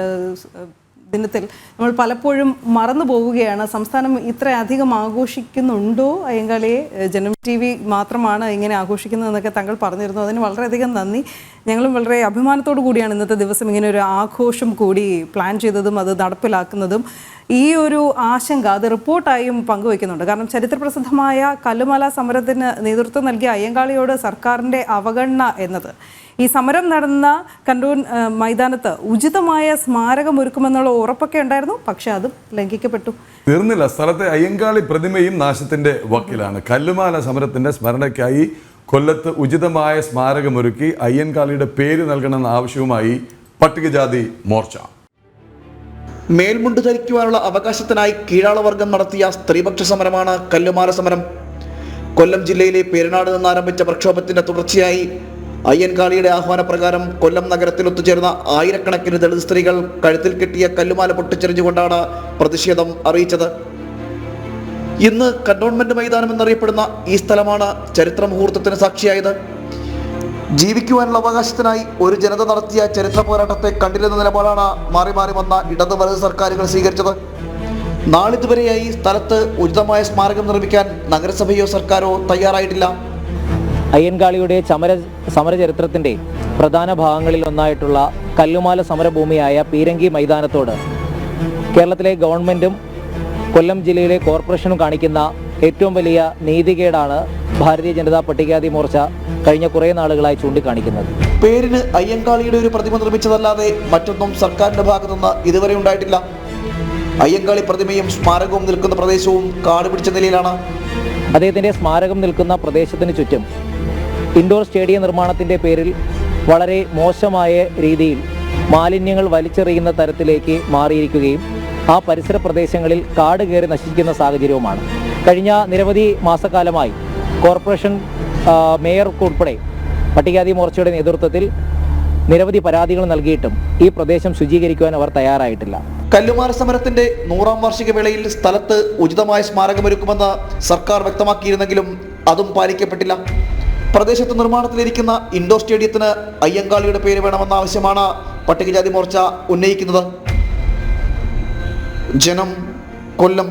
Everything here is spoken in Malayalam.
ഏഹ്, ദിനത്തിൽ നമ്മൾ പലപ്പോഴും മറന്നു പോവുകയാണ് സംസ്ഥാനം ഇത്രയധികം ആഘോഷിക്കുന്നുണ്ടോ? അയ്യങ്കാളിയെ ജനം ടി വി മാത്രമാണ് ഇങ്ങനെ ആഘോഷിക്കുന്നതെന്നൊക്കെ താങ്കൾ പറഞ്ഞിരുന്നു. അതിന് വളരെയധികം നന്ദി. ഞങ്ങളും വളരെ അഭിമാനത്തോടു കൂടിയാണ് ഇന്നത്തെ ദിവസം ഇങ്ങനെ ഒരു ആഘോഷം കൂടി പ്ലാൻ ചെയ്തതും അത് നടപ്പിലാക്കുന്നതും. ഈ ഒരു ആശങ്ക അത് റിപ്പോർട്ടായും പങ്കുവയ്ക്കുന്നുണ്ട്. കാരണം ചരിത്രപ്രസിദ്ധമായ കല്ലുമല സമരത്തിന് നേതൃത്വം നൽകിയ അയ്യങ്കാളിയോട് സർക്കാരിന്റെ അവഗണന എന്നത്. ഈ സമരം നടന്ന കണ്ടൂൻ ആ, മൈതാനത്ത് ഉചിതമായ സ്മാരകം ഒരുക്കുമെന്നുള്ള ഉറപ്പൊക്കെ ഉണ്ടായിരുന്നു. പക്ഷെ അത് ലംഘിക്കപ്പെട്ടു. തീർന്നില്ല. സ്ഥലത്തെ അയ്യങ്കാളി പ്രതിമയും നാശത്തിന്റെ വക്കിലാണ്. കല്ലുമാല സമരത്തിന്റെ സ്മരണയ്ക്കായി കൊല്ലത്ത് ഉചിതമായ സ്മാരകമൊരുക്കി അയ്യൻകാളിയുടെ പേര് നൽകണമെന്ന ആവശ്യവുമായി പട്ടികജാതി മോർച്ച. മേൽമുണ്ട് ധരിക്കുവാനുള്ള അവകാശത്തിനായി കീഴാളവർഗം നടത്തിയ സ്ത്രീപക്ഷ സമരമാണ് കല്ലുമാല സമരം. കൊല്ലം ജില്ലയിലെ പേരനാട് നിന്നാരംഭിച്ച പ്രക്ഷോഭത്തിന്റെ തുടർച്ചയായി അയ്യൻകാളിയുടെ ആഹ്വാനപ്രകാരം കൊല്ലം നഗരത്തിൽ ഒത്തുചേർന്ന ആയിരക്കണക്കിന് ദളിത് സ്ത്രീകൾ കഴുത്തിൽ കെട്ടിയ കല്ലുമാല പൊട്ടിച്ചെറിഞ്ഞുകൊണ്ടാണ് പ്രതിഷേധം അറിയിച്ചത്. ഇന്ന് കന്റോൺമെന്റ് മൈതാനം എന്നറിയപ്പെടുന്ന ഈ സ്ഥലമാണ് ചരിത്ര മുഹൂർത്തത്തിന് സാക്ഷിയായത്. ജീവിക്കുവാനുള്ള അവകാശത്തിനായി ഒരു ജനത നടത്തിയ ചരിത്ര പോരാട്ടത്തെ കണ്ടില്ലെന്ന നിലപാടാണ് മാറി മാറി വന്ന ഇടത് വലത് സർക്കാരുകൾ സ്വീകരിച്ചത്. നാളിതുവരെയായി സ്ഥലത്ത് ഉചിതമായ സ്മാരകം നിർമ്മിക്കാൻ നഗരസഭയോ സർക്കാരോ തയ്യാറായിട്ടില്ല. അയ്യൻകാളിയുടെ സമര സമരചരിത്രത്തിന്റെ പ്രധാന ഭാഗങ്ങളിൽ ഒന്നായിട്ടുള്ള കല്ലുമാല സമരഭൂമിയായ പീരങ്കി മൈതാനത്തോട് കേരളത്തിലെ ഗവൺമെന്റും കൊല്ലം ജില്ലയിലെ കോർപ്പറേഷനും കാണിക്കുന്ന ഏറ്റവും വലിയ നീതികേടാണ് ഭാരതീയ ജനതാ പട്ടികജാതി മോർച്ച കഴിഞ്ഞ കുറേ നാളുകളായി ചൂണ്ടിക്കാണിക്കുന്നത്. പേരിന് അയ്യങ്കാളിയുടെ ഒരു പ്രതിമ നിർമ്മിച്ചതല്ലാതെ മറ്റൊന്നും സർക്കാരിന്റെ ഭാഗത്തുനിന്ന് ഇതുവരെ ഉണ്ടായിട്ടില്ല. അയ്യങ്കാളി പ്രതിമയും സ്മാരകവും നിൽക്കുന്ന പ്രദേശവും കാട് പിടിച്ച നിലയിലാണ്. അദ്ദേഹത്തിന്റെ സ്മാരകം നിൽക്കുന്ന പ്രദേശത്തിന് ചുറ്റും ഇൻഡോർ സ്റ്റേഡിയം നിർമ്മാണത്തിന്റെ പേരിൽ വളരെ മോശമായ രീതിയിൽ മാലിന്യങ്ങൾ വലിച്ചെറിയുന്ന തരത്തിലേക്ക് മാറിയിരിക്കുകയും ആ പരിസര പ്രദേശങ്ങളിൽ കാട് കയറി നശിക്കുന്ന സാഹചര്യവുമാണ്. കഴിഞ്ഞ നിരവധി മാസക്കാലമായി കോർപ്പറേഷൻ മേയർക്കുൾപ്പെടെ പട്ടികാതി മോർച്ചയുടെ നേതൃത്വത്തിൽ നിരവധി പരാതികൾ നൽകിയിട്ടും ഈ പ്രദേശം ശുചീകരിക്കുവാൻ അവർ തയ്യാറായിട്ടില്ല. കല്ലുമാർ സമരത്തിന്റെ നൂറാം വാർഷിക വേളയിൽ സ്ഥലത്ത് ഉചിതമായ സ്മാരകമൊരുക്കുമെന്ന് സർക്കാർ വ്യക്തമാക്കിയിരുന്നെങ്കിലും അതും പാലിക്കപ്പെട്ടില്ല. പ്രദേശത്ത് നിർമ്മാണത്തിലിരിക്കുന്ന ഇൻഡോർ സ്റ്റേഡിയത്തിന് അയ്യങ്കാളിയുടെ പേര് വേണമെന്ന ആവശ്യമാണ് പട്ടികജാതി മോർച്ച ഉന്നയിക്കുന്നത്. ജനം കൊല്ലം